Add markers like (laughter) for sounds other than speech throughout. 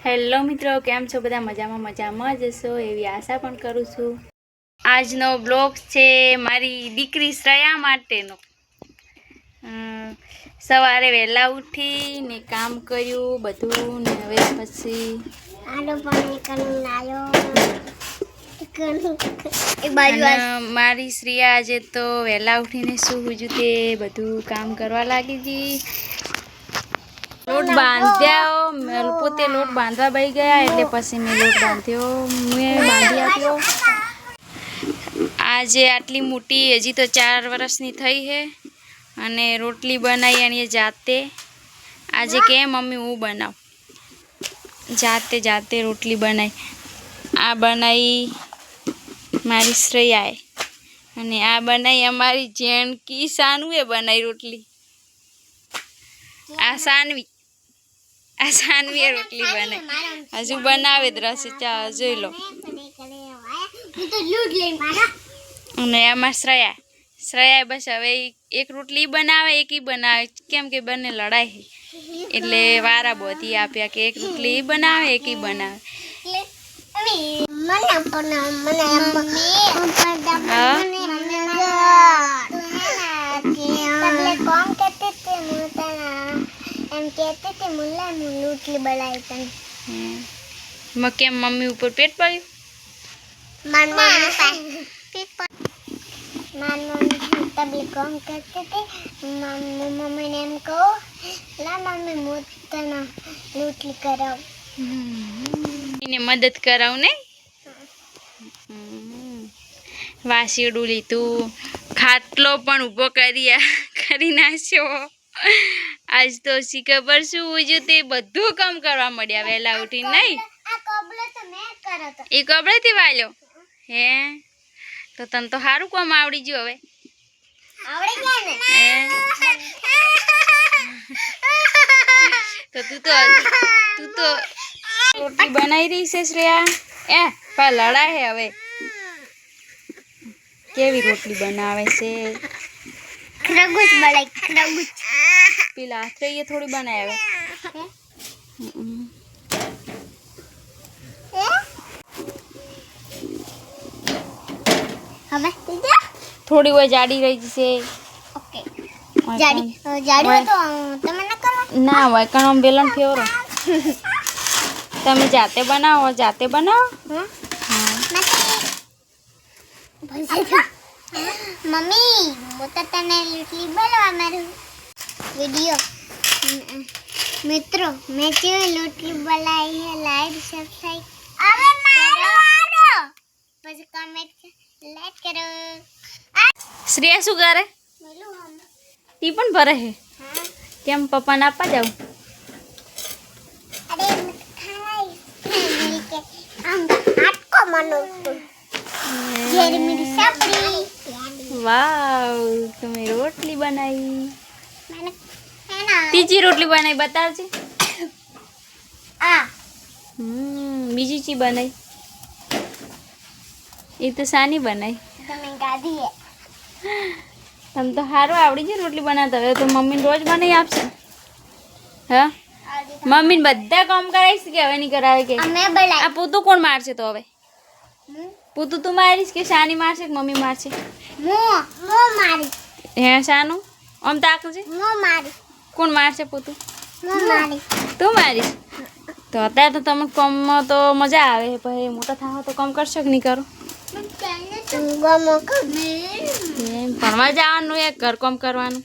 Hello મિત્રો કેમ છો? બધા મજામાં મજામાં જ હશો એવી આશા પણ કરું છું. આજનો બ્લોગ છે મારી દીકરી શ્રયા માટેનો. સવારે વહેલા ઉઠીને કામ કર્યું બધું ને હવે પછી મારી શ્રેયા આજે તો વહેલા ઉઠીને શું હુજું તે બધું કામ કરવા લાગી હતી લોટ બાંધ્યા મેં પોતે લોટ બાંધવા ભાઈ ગયા એટલે પછી મેં લોટ બાંધ્યો. મેં બાંધી આપ્યો. આજે આટલી મોટી હજી તો ચાર વર્ષની થઈ છે અને રોટલી બનાવી અને જાતે. આજે કે મમ્મી હું બનાવ. જાતે જાતે રોટલી બનાવી. આ બનાવી મારી શ્રેયાએ. અને આ બનાવી અમારી જેણકી સાનુએ બનાવી રોટલી. આ સાનવી. આ સાનવીએ રોટલી બનાવી હજુ બનાવે દ્રશ્ય ચા જોઈ લો. અને એમાં શ્રયા. શ્રયા બસ હવે એક રોટલી બનાવે એક ઈ બનાવે. કેમ કે બંને લડાઈ એટલે વારા બોધી આપ્યા કે એક રોટલી બનાવે એક ઈ બનાવે. હા? તમને કોણ કહેતી હતી હું તને એમ કહેતી લૂટલી બનાવી તને હમ. કેમ મમ્મી ઉપર પેટ પડ્યું? માન મમ્મી પાસે માન મમ્મી તબલી કોમ કરતી હતી. મમ્મી મમ્મીને એમ કહો લા મમ્મી હું તને લૂટલી કરાવ. એને મદદ કરાવું ને? વાસીડું લીધું ખાટલો પણ ઊભો કરી કરી નાખ્યો. આજ તો શી ખબર શું ઉજ્યું તે બધું કામ કરવા મળ્યા વહેલા ઉઠીને નહીં? એ કબડેથી વાલ્યો? હે? તો તને તો સારું કામ આવડી ગયું હવે. તો તું તો તું તો રોટલી બનાવી રહી છે શ્રેયા. એ પા લડા હે હવે. કેવી રોટલી બનાવે છે? ખરગુજ બળાઈ ખરગુજ પેલા હાથે થોડી બનાવે હમ. હવે દીધા થોડી વાર જાડી રહી જશે ઓકે જાડી અ, જાડી હોય તો અ, તમે ન કરો ના હોય કારણ આમ બેલણ ફેવરો તમે જાતે બનાવો જાતે બનાવો હમ? હા મમ્મી હું તો તને લીટલી બોલવા મારું વીડિયો મિત્રો મેં કેવી લોટલી બોલાવી છે લાઈક સબસ્ક્રાઈબ હવે મારો વારો પછી કમેન્ટ લાઈક કરો શ્રેયા શું કરે? ઈ પણ ભરે હા. કેમ પપ્પાને આપવા જાવ? વાવ તમે રોટલી બનાવી. ત્રીજી રોટલી બનાવી બતાવજે. બીજી ચી બનાવી? એ તો સાની બનાવી. તમે તો સારું આવડી છે રોટલી બનાવતા હવે તો મમ્મીને રોજ બનાવી આપશે. હા? મમ્મીને બધા કામ કરાવીશ કે હવે નહીં કરાવે કે? આ પૂતું કોણ મારશે તો હવે? પૂતું તું મારીશ કે શાની મારશે કે મમ્મી મારશે? હે શાનું આમ તાકજે કોણ મારશે પૂતું? તું મારીશ? તો અત્યારે તો તમે કામમાં તો મજા આવે પછી મોટા થાવ તો કમ કરશો કે નહીં કરો? ભણવા જવાનું એક ઘર કામ કરવાનું.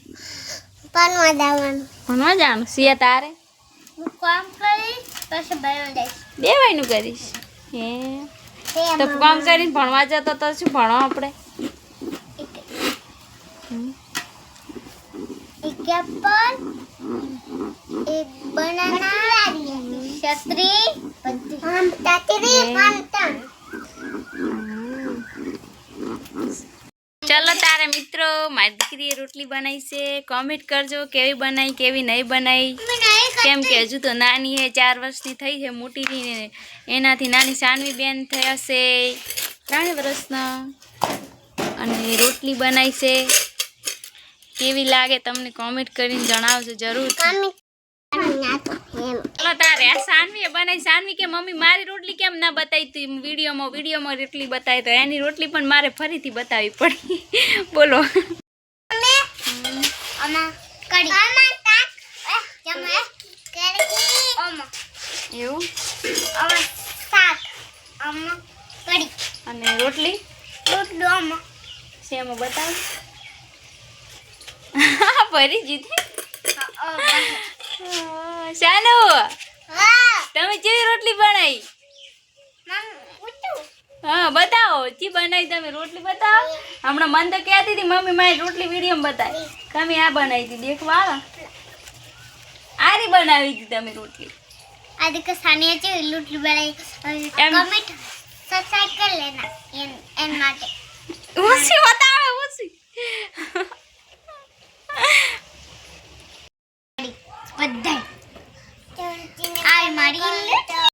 ભણવા જવાનું. ભણવા જવાનું? સિયા તારે? કામ કરી પછી બે વાયનું કરીશ? હે તો કામ કરીને ભણવા જતો તો શું ભણો આપણે? એપલ એક બનાના છત્રી આમ તાતરી પાંતણ ચલો તારે મિત્રો મારી દીકરીએ રોટલી બનાવી છે. કોમેન્ટ કરજો કેવી બનાવી કેવી નહીં બનાવી કેમ કે હજુ તો નાની હે ચાર વર્ષની થઈ છે મોટી થઈને એનાથી નાની સાનવી બેન થઈ હશે ત્રણ વર્ષના. અને રોટલી બનાવી છે. કેવી લાગે તમને કોમેન્ટ કરીને જણાવજો જરૂર ચાલો તારે આ સાનવીએ બનાવી. સાનવી કે મમ્મી મારી રોટલી કેમ ના બતાવી તું? વિડીયોમાં વિડીયોમાં રોટલી બતાવી તો એની રોટલી પણ મારે ફરીથી બતાવી પડી. (laughs) બોલો. એવું? અને રોટલી? રોટલી આમાં શેમાં બતાવ? ભરી જીધી શાનુ. તમે કેવી રોટલી બનાવી? હા બતાવો. ચી બનાવી તમે રોટલી બતાવો. હમણાં મન તો કહેતી હતી મમ્મી મારી રોટલી વીડિયો બતાવી. તમે આ બનાવી હતી દેખવા આરી બનાવી હતી તમે રોટલી. આજે કે સાનિયા છે રોટલી બનાવી. કમેન્ટ સબસ્ક્રાઇબ કરી લેના એન એન માટે. ઊંચી બતાવે? બધાય આ મારી